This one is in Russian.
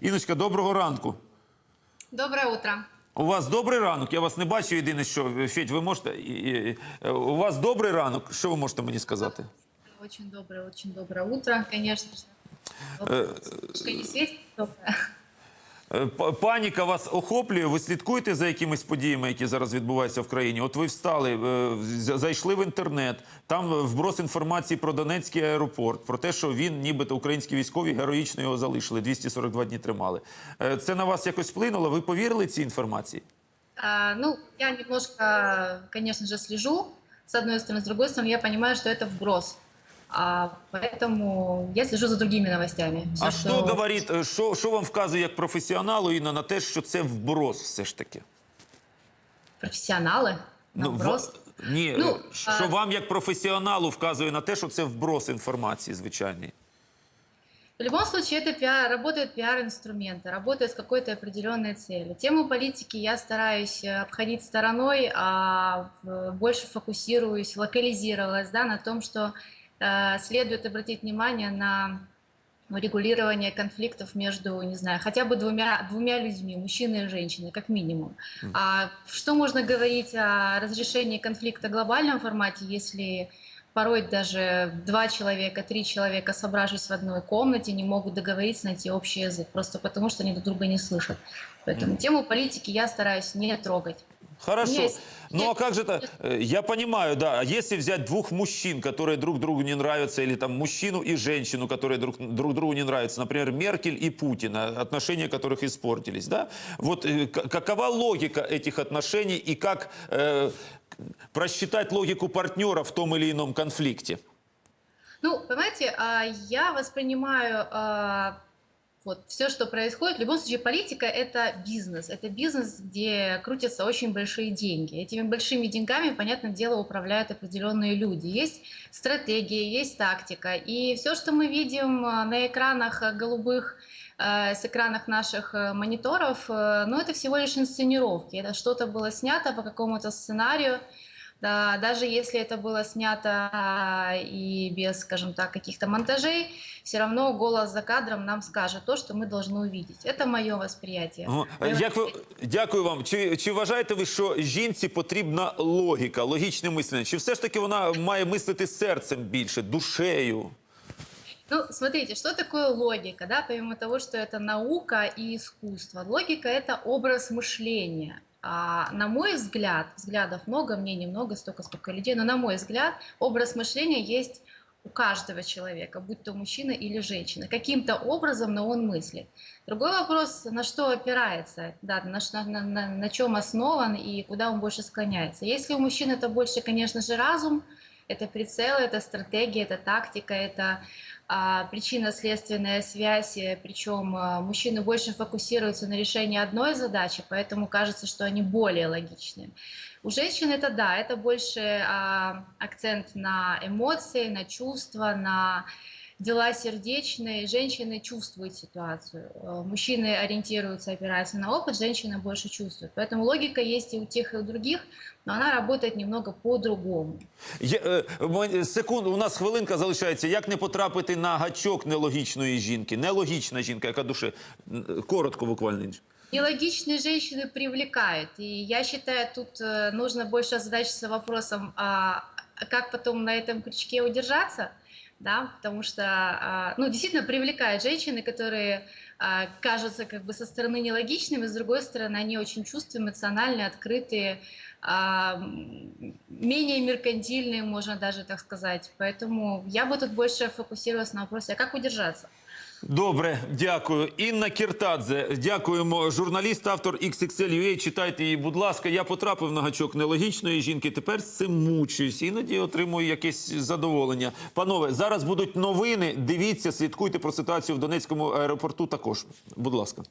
Іночка, доброго ранку. Доброе утро. У вас добрий ранок. Я вас не бачу. Єдине, що Федь, ви можете. е, У вас добрий ранок. Що ви можете мені сказати? Очень доброе, очень доброе утро, конечно же. Солнышко не светит, доброе. Е, п- Паніка вас охоплює. Ви слідкуєте за якимись подіями, які зараз відбуваються в країні? От ви встали, е, з- зайшли в інтернет. Там е, вброс інформації про Донецький аеропорт, про те, що він, нібито українські військові, героїчно його залишили. 242 дні тримали. Е, Це на вас якось вплинуло? Ви повірили цій інформації? А, ну, я немножко, конечно же, слежу, с одной стороны, с другой стороны, я понимаю, что это вброс. А, поэтому я слежу за другими новостями. А Всё, що говорить, е, що, що вам вказує як професіоналу Інна, на те, що це вброс все ж таки? Профессионалы на Ну, вброс. ва- Ні, Ну, е, що а- вам як професіоналу вказує на те, що це вброс інформації звичайний. В любом случае, это пиар, работают пиар-инструменты, работают с какой-то определенной целью. Тему политики я стараюсь э, обходить стороной, а в- больше фокусируюсь, локализировалась да, на том, что э, следует обратить внимание на регулирование конфликтов между, не знаю, хотя бы двумя, двумя людьми, мужчиной и женщиной, как минимум. А что можно говорить о разрешении конфликта в глобальном формате, если порой даже два человека, три человека, собравшись в одной комнате, не могут договориться, найти общий язык, просто потому что они друг друга не слышат. Поэтому тему политики я стараюсь не трогать. Хорошо. Есть. Ну а как же это? Э, Я понимаю, да. А если взять двух мужчин, которые друг другу не нравятся, или там мужчину и женщину, которые друг, друг другу не нравятся, например, Меркель и Путина, отношения которых испортились, да? Вот э, какова логика этих отношений и как э, просчитать логику партнера в том или ином конфликте? Ну, понимаете, а, я воспринимаю а, вот все, что происходит. В любом случае, политика это бизнес. Это бизнес, где крутятся очень большие деньги. Этими большими деньгами, понятное дело, управляют определенные люди. Есть стратегия, есть тактика. И все, что мы видим а, на экранах голубых, э, с экранах наших э, мониторов, э, ну, это всего лишь инсценировки. Это что-то было снято по какому-то сценарию. Да, даже если это было снято а, и без, скажем так, каких-то монтажей, все равно голос за кадром нам скажет то, что мы должны увидеть. Это мое восприятие. Ну, е, Як ви дякую вам. Чи, чи вважаєте ви, що жінці потрібна логіка, логічне мислення? Чи все ж таки вона має мислити серцем більше, душею? Ну, смотрите, что такое логика, да, помимо того, что это наука и искусство. Логика – это образ мышления. А, на мой взгляд, взглядов много, мнений много, столько, сколько людей, но на мой взгляд, образ мышления есть у каждого человека, будь то мужчина или женщина. Каким-то образом, но он мыслит. Другой вопрос, на что опирается, да, на, на, на, на чем основан и куда он больше склоняется. Если у мужчин это больше, конечно же, разум, это прицел, это стратегия, это тактика, это а, причинно-следственная связь, э, причем а, мужчины больше фокусируются на решении одной задачи, поэтому кажется, что они более логичны. У женщин это да, это больше а, акцент на эмоции, на чувства, на дела сердечные. Женщины чувствуют ситуацию. Э, Мужчины ориентируются, опираются на опыт, женщины больше чувствуют. Поэтому логика есть и у тех, и у других, но она работает немного по-другому. Я, е, мо- секунду, у нас хвилинка залишається. Як не потрапити на гачок нелогічної жінки? Нелогічна жінка, яка душе. Н- Коротко буквально. Нелогичные женщины привлекают. И я считаю, тут э, нужно больше озадачиться вопросом, а а как потом на этом крючке удержаться, да, потому что, а, ну, действительно привлекают женщины, которые а, кажутся как бы со стороны нелогичными, с другой стороны, они очень чувственные, эмоциональные, открытые, а, м, менее меркантильные, можно даже так сказать. Поэтому я бы тут больше фокусировалась на вопросе, а как удержаться? Добре, дякую. Інна Кіртадзе, дякуємо. Журналіст, автор XXL.ua. Читайте її, будь ласка. Я потрапив на гачок нелогічної жінки. Тепер з цим мучуюсь. Іноді отримую якесь задоволення. Панове, зараз будуть новини. Дивіться, слідкуйте про ситуацію в Донецькому аеропорту також. Будь ласка.